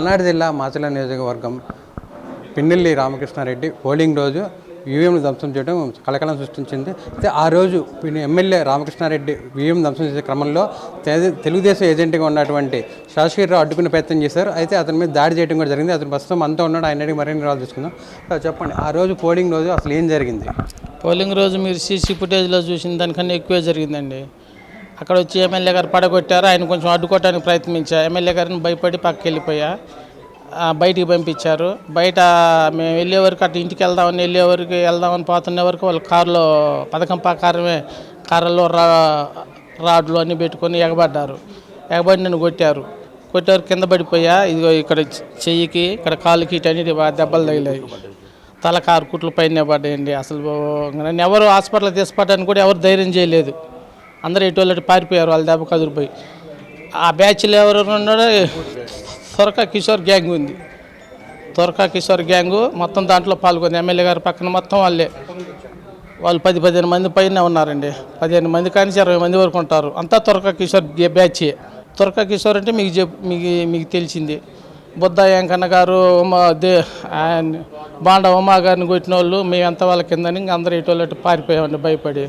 పల్నాడు జిల్లా మాచల నియోజకవర్గం పిన్నెల్లి రామకృష్ణారెడ్డి పోలింగ్ రోజు ఈవీఎం ధ్వంసం చేయడం కలకలం సృష్టించింది. అయితే ఆ రోజు ఎమ్మెల్యే రామకృష్ణారెడ్డి ఈవీఎం ధ్వంసం చేసే క్రమంలో తెలుగుదేశం ఏజెంట్గా ఉన్నటువంటి రావు అడ్డుకునే ప్రయత్నం చేశారు. అయితే అతని మీద దాడి చేయడం కూడా జరిగింది. అతను ప్రస్తుతం అంతా ఉన్నాడు. ఆయన అడిగి మరిన్ని రాళ్ళు తీసుకుందాం చెప్పండి. ఆ రోజు పోలింగ్ రోజు అసలు ఏం జరిగింది? పోలింగ్ రోజు మీరు సీసీ ఫుటేజ్లో చూసిన దానికన్నా ఎక్కువే జరిగిందండి. అక్కడ వచ్చి ఎమ్మెల్యే గారు పడగొట్టారు. ఆయన కొంచెం అడ్డుకోవడానికి ప్రయత్నించా. ఎమ్మెల్యే గారిని భయపడి పక్కకి వెళ్ళిపోయా ఆ, బయటికి పంపించారు. బయట మేము వెళ్ళే వరకు అటు ఇంటికి వెళ్దామని వెళ్ళే వరకు వెళ్దామని పోతున్న వరకు వాళ్ళు కారులో పథకం ప్రకారమే కారులో రా రాడ్లు అన్నీ పెట్టుకొని ఎగబడ్డారు. ఎగబడి నన్ను కొట్టారు. కొట్టారు కింద పడిపోయా. ఇదిగో ఇక్కడ చెయ్యికి ఇక్కడ కాలుకి ఇటన్నిటి దెబ్బలు తగిలాయి. తల కారు కుట్లు పైన పడ్డాయండి అసలు ఎవరు హాస్పిటల్ తీసుకోవడానికి కూడా ఎవరు ధైర్యం చేయలేదు. అందరూ ఎటువంటి పారిపోయారు వాళ్ళ దెబ్బ కదిరిపోయి ఆ బ్యాచ్లో ఎవరు ఉన్నారో త్వరక కిషోర్ గ్యాంగ్ ఉంది. త్వరక కిషోర్ గ్యాంగు మొత్తం దాంట్లో పాల్గొంది. ఎమ్మెల్యే గారి పక్కన మొత్తం వాళ్ళే. వాళ్ళు పది పదిహేను మంది పైన ఉన్నారండి. పదిహేను మంది కానీ ఇరవై మంది వరకు ఉంటారు. అంతా త్వరక కిషోర్ బ్యాచ్ బ్యాచే త్వరక కిషోర్ అంటే మీకు చెప్ మీకు మీకు తెలిసింది. బుద్ధ వెంకన్న గారు ఉమా బాండ ఉమా గారిని కొట్టిన వాళ్ళు మేమంతా వాళ్ళ కిందని ఇంక అందరూ ఇటు వాళ్ళు పారిపోయామండి భయపడి.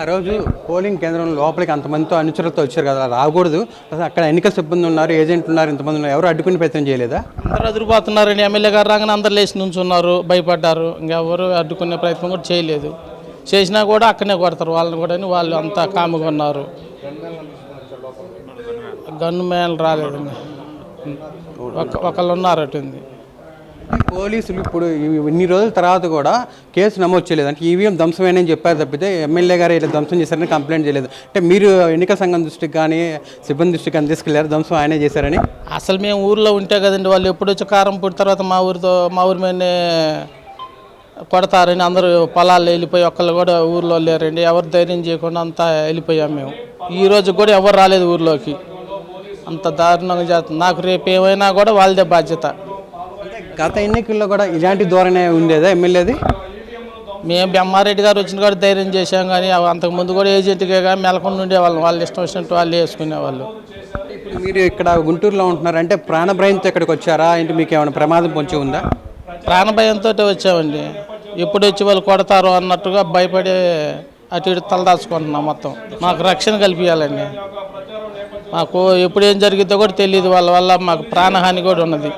ఆ రోజు పోలింగ్ కేంద్రం లోపలికి అంతమందితో అనుచరులతో వచ్చారు కదా రాకూడదు. అసలు అక్కడ ఎన్నికల సిబ్బంది ఉన్నారు ఏజెంట్లు ఉన్నారు ఇంతమంది ఉన్నారు ఎవరు అడ్డుకునే ప్రయత్నం చేయలేదా? అందరూ అదిరిపోతున్నారండి ఎమ్మెల్యే గారు రాగానే అందరు లేచి నుంచున్నారు భయపడ్డారు. ఇంకెవరు అడ్డుకునే ప్రయత్నం కూడా చేయలేదు. చేసినా కూడా అక్కడనే కొడతారు వాళ్ళని కూడా వాళ్ళు అంతా కాముగా ఉన్నారు. గన్ను మ్యాన్ రాలేదండి. ఒకళ్ళు ఉన్నారు అటుంది పోలీసులు ఇప్పుడు ఇన్ని రోజుల తర్వాత కూడా కేసు నమోదు చేయలేదు. అంటే ఈవీఎం ధ్వంసమేనని చెప్పారు తప్పితే ఎమ్మెల్యే గారు ఇలా ధ్వంసం చేశారని కంప్లైంట్ చేయలేదు. అంటే మీరు ఎన్నికల సంఘం దృష్టికి కానీ సిబ్బంది దృష్టికి కానీ తీసుకెళ్ళారు? ధ్వంసం ఆయనే చేశారని? అసలు మేము ఊర్లో ఉంటే కదండి వాళ్ళు ఎప్పుడు వచ్చి కారం పుట్టిన తర్వాత మా ఊరితో మా ఊరి మీదనే కొడతారని అందరూ పొలాల్లో వెళ్ళిపోయి ఒక్కళ్ళు కూడా ఊర్లో లేరండి. ఎవరు ధైర్యం చేయకుండా అంతా వెళ్ళిపోయాం మేము. ఈ రోజు కూడా ఎవరు రాలేదు ఊర్లోకి. అంత దారుణంగా చేస్తుంది నాకు రేపు ఏమైనా కూడా వాళ్ళదే బాధ్యత. గత ఎన్నికల్లో కూడా ఇలాంటి ధోరణి ఉండేదా ఎమ్మెల్యేది? మేము బెమ్మారెడ్డి గారు వచ్చిన కూడా ధైర్యం చేశాం కానీ అవి అంతకు ముందు కూడా ఏజెంట్గా మెలకుండా ఉండేవాళ్ళం వాళ్ళు. ఇష్టం వచ్చినట్టు వాళ్ళు వేసుకునేవాళ్ళు మీరు ఇక్కడ గుంటూరులో ఉంటున్నారు అంటే ప్రాణభయంతో ఇక్కడికి వచ్చారా? ఏంటి మీకు ఏమైనా ప్రమాదం పొంచి ఉందా? ప్రాణభయంతో వచ్చామండి. ఎప్పుడు వచ్చి వాళ్ళు కొడతారు అన్నట్టుగా భయపడి అటు ఇటు తలదాచుకుంటున్నాం మొత్తం. మాకు రక్షణ కల్పించాలండి మాకు ఎప్పుడు ఏం జరిగిద్దో కూడా తెలియదు. వాళ్ళ వల్ల మాకు ప్రాణహాని కూడా ఉన్నది.